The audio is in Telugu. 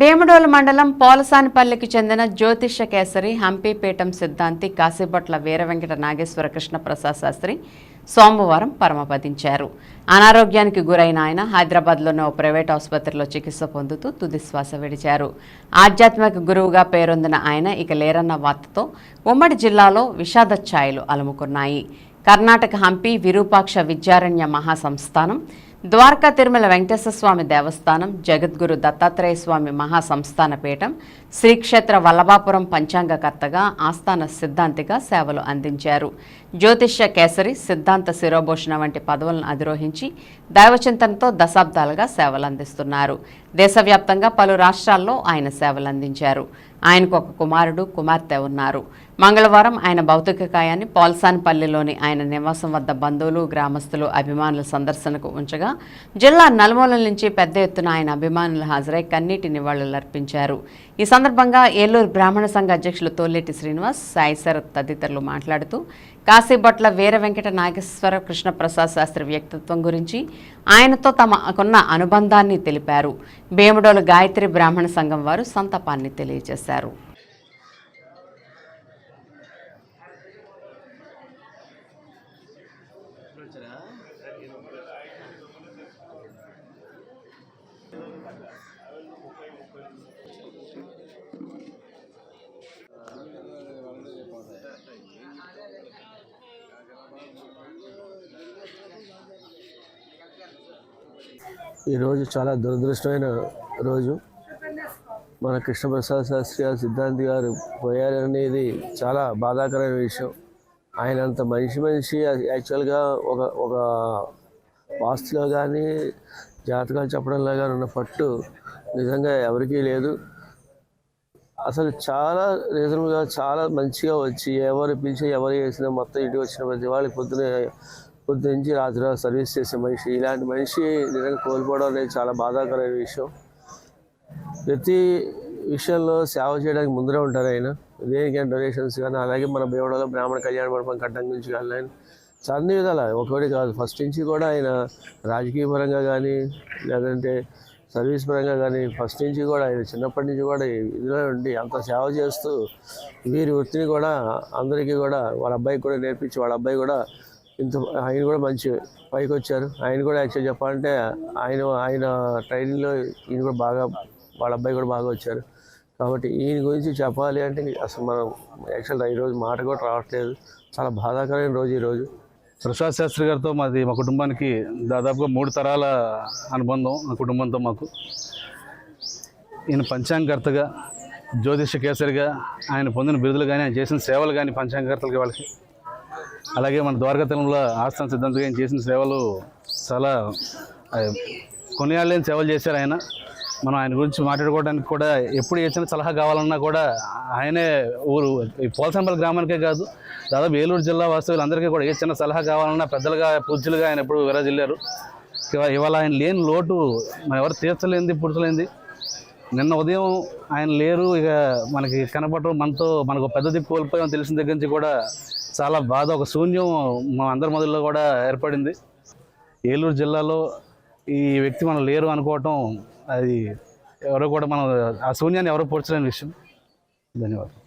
భీమడోలు మండలం పోలసానిపల్లికి చెందిన జ్యోతిష కేసరి హంపీపీఠం సిద్ధాంతి కాశీబొట్ల వీరవెంకట నాగేశ్వర కృష్ణ ప్రసాద్ శాస్త్రి సోమవారం పరమపదించారు. అనారోగ్యానికి గురైన ఆయన హైదరాబాద్లోని ఓ ప్రైవేట్ ఆసుపత్రిలో చికిత్స పొందుతూ తుదిశ్వాస విడిచారు. ఆధ్యాత్మిక గురువుగా పేరొందిన ఆయన ఇక లేరన్న వార్తతో ఉమ్మడి జిల్లాలో విషాద ఛాయలు అలుముకున్నాయి. కర్ణాటక హంపి విరూపాక్ష విద్యారణ్య మహాసంస్థానం ద్వారకా తిరుమల వెంకటేశ్వర స్వామి దేవస్థానం జగద్గురు దత్తాత్రేయ స్వామి మహాసంస్థాన పీఠం శ్రీక్షేత్ర వల్లభాపురం పంచాంగకర్తగా ఆస్థాన సిద్ధాంతిగా సేవలు అందించారు. జ్యోతిష్య కేసరి సిద్ధాంత శిరోభూషణ వంటి పదవులను అధిరోహించి దైవచింతనతో దశాబ్దాలుగా సేవలు అందిస్తున్నారు దేశవ్యాప్తంగా పలు రాష్ట్రాల్లో ఆయన సేవలు అందించారు ఆయనకు ఒక కుమారుడు కుమార్తె ఉన్నారు. మంగళవారం ఆయన భౌతిక కాయాన్ని పోల్సాన్పల్లిలోని ఆయన నివాసం వద్ద బంధువులు గ్రామస్తులు అభిమానుల సందర్శనకు ఉంచగా జిల్లా నలుమూలల నుంచి పెద్ద ఎత్తున ఆయన అభిమానులు హాజరై కన్నీటి నివాళులర్పించారు. ఈ సందర్భంగా ఏలూరు బ్రాహ్మణ సంఘ అధ్యక్షులు తోలేటి శ్రీనివాస్ సాయి శరత్ తదితరులు మాట్లాడుతూ కాశీభట్ల వీర వెంకట నాగేశ్వర కృష్ణప్రసాద్ శాస్త్రి వ్యక్తిత్వం గురించి ఆయనతో తమకున్న అనుబంధాన్ని తెలిపారు. భీమడోలు గాయత్రి బ్రాహ్మణ సంఘం వారు సంతాపాన్ని తెలియజేశారు. ఈరోజు చాలా దురదృష్టమైన రోజు. మన కృష్ణప్రసాద్ శాస్త్రి గారు సిద్ధాంతి గారు పోయారనేది చాలా బాధాకరమైన విషయం. ఆయన అంత మనిషి మనిషి యాక్చువల్గా ఒక ఒక వాస్తులో కానీ జాతకాలు చెప్పడంలో కానీ ఉన్న పట్టు నిజంగా ఎవరికీ లేదు. అసలు చాలా రీజనబుల్గా చాలా మంచిగా వచ్చి ఎవరు పిలిచి ఎవరు చేసినా మొత్తం ఇంటికి వచ్చిన ప్రతి వాళ్ళకి పొద్దున పొద్దు నుంచి రాత్రి సర్వీస్ చేసే మనిషి ఇలాంటి మనిషి నిజంగా కోల్పోవడం అనేది చాలా బాధాకరమైన విషయం. ప్రతి విషయంలో సేవ చేయడానికి ముందరే ఉంటారు ఆయన. దేనికైనా డొనేషన్స్ కానీ అలాగే మన బేవడలో బ్రాహ్మణ కళ్యాణ మండపం కట్టడం గురించి కానీ ఆయన అన్ని విధాల. ఒకటి కాదు ఫస్ట్ నుంచి కూడా ఆయన రాజకీయ పరంగా కానీ లేదంటే సర్వీస్ పరంగా కానీ ఫస్ట్ నుంచి కూడా ఆయన చిన్నప్పటి నుంచి కూడా ఇదిలో ఉండి అంత సేవ చేస్తూ వీరి వృత్తిని కూడా అందరికీ కూడా వాళ్ళ అబ్బాయికి కూడా నేర్పించి వాళ్ళ అబ్బాయి కూడా ఇంత ఆయన కూడా మంచి పైకి వచ్చారు ఆయన కూడా యాక్చువల్ చెప్పాలంటే ఆయన ఆయన ట్రైనింగ్లో ఈయన కూడా బాగా వాళ్ళ అబ్బాయి కూడా బాగా వచ్చారు. కాబట్టి ఈయన గురించి చెప్పాలి అంటే అసలు మనం యాక్చువల్ ఈరోజు మాట కూడా రావట్లేదు. చాలా బాధాకరమైన రోజు ఈరోజు ప్రసాద్ శాస్త్రి గారితో మాది మా కుటుంబానికి దాదాపుగా మూడు తరాల అనుబంధం మా కుటుంబంతో మాకు. ఈయన పంచాంగకర్తగా జ్యోతిష కేసరిగా ఆయన పొందిన బిరుదులు కానీ ఆయన చేసిన సేవలు కానీ పంచాంగకర్తలకి వాళ్ళకి అలాగే మన ద్వారకాతలంలో ఆస్థాన సిద్ధాంతంగా ఆయన చేసిన సేవలు చాలా కొనియాళ్ళని సేవలు చేశారు ఆయన. మనం ఆయన గురించి మాట్లాడుకోవడానికి కూడా ఎప్పుడు ఏ చిన్న సలహా కావాలన్నా కూడా ఆయనే ఊరు ఈ పోలసంపల్లి గ్రామానికే కాదు దాదాపు ఏలూరు జిల్లా వాస్తవులందరికీ కూడా ఏ చిన్న సలహా కావాలన్నా పెద్దలుగా పూజ్యులుగా ఆయన ఎప్పుడు విరాజిల్లారు. ఇవాళ ఆయన లేని లోటు మనం ఎవరు తీర్చలేంది పుడచలేంది నిన్న ఉదయం ఆయన లేరు. ఇక మనకి కనపడరు. మనతో మనకు పెద్ద దిక్కు కోల్పోయాం తెలిసిన దగ్గర నుంచి కూడా చాలా బాధ ఒక శూన్యం మా అందరి మొదల్లో కూడా ఏర్పడింది. ఏలూరు జిల్లాలో ఈ వ్యక్తి మనం లేరు అనుకోవటం అది ఎవరో కూడా మనం ఆ శూన్యాన్ని ఎవరో పోర్చలేని విషయం. ధన్యవాదాలు.